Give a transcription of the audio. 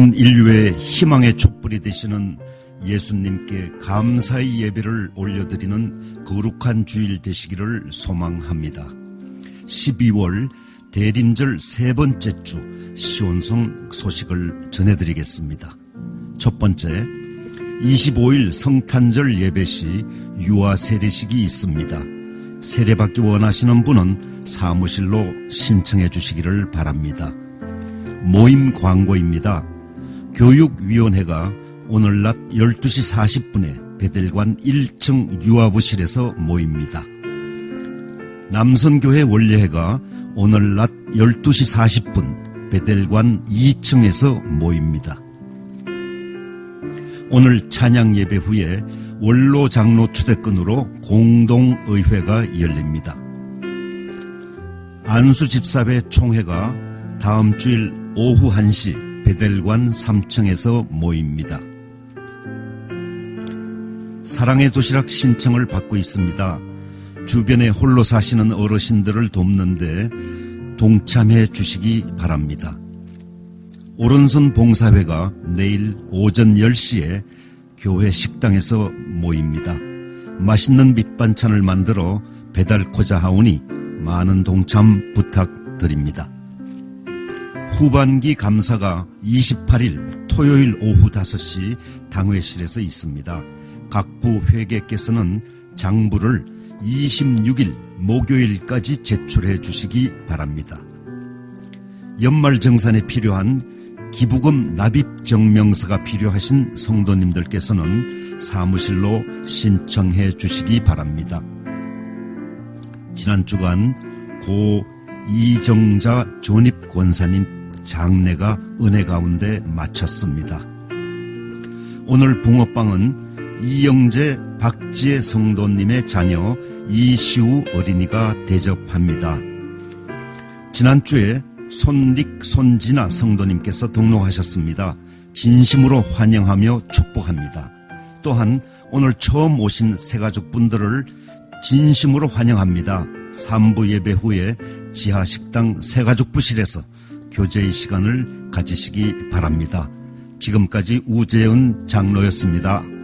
온 인류의 희망의 촛불이 되시는 예수님께 감사의 예배를 올려드리는 거룩한 주일 되시기를 소망합니다. 12월 대림절 세 번째 주 시온성 소식을 전해드리겠습니다. 첫 번째, 25일 성탄절 예배 시 유아 세례식이 있습니다. 세례받기 원하시는 분은 사무실로 신청해 주시기를 바랍니다. 모임 광고입니다. 교육위원회가 오늘 낮 12시 40분에 베델관 1층 유아부실에서 모입니다. 남선교회 원례회가 오늘 낮 12시 40분 베델관 2층에서 모입니다. 오늘 찬양 예배 후에 원로 장로 추대권으로 공동의회가 열립니다. 안수 집사회 총회가 다음 주일 오후 1시 베델관 3층에서 모입니다. 사랑의 도시락 신청을 받고 있습니다. 주변에 홀로 사시는 어르신들을 돕는데 동참해 주시기 바랍니다. 오른손 봉사회가 내일 오전 10시에 교회 식당에서 모입니다. 맛있는 밑반찬을 만들어 배달코자 하오니 많은 동참 부탁드립니다. 후반기 감사가 28일 토요일 오후 5시 당회실에서 있습니다. 각부 회계께서는 장부를 26일 목요일까지 제출해 주시기 바랍니다. 연말 정산에 필요한 기부금 납입 증명서가 필요하신 성도님들께서는 사무실로 신청해 주시기 바랍니다. 지난 주간 고 이정자 존입 권사님 장례가 은혜 가운데 마쳤습니다. 오늘 붕어빵은 이영재 박지혜 성도님의 자녀 이시우 어린이가 대접합니다. 지난주에 손릭 손진아 성도님께서 등록하셨습니다. 진심으로 환영하며 축복합니다. 또한 오늘 처음 오신 새가족 분들을 진심으로 환영합니다. 3부 예배 후에 지하식당 새가족 부실에서 교제의 시간을 가지시기 바랍니다. 지금까지 우재은 장로였습니다.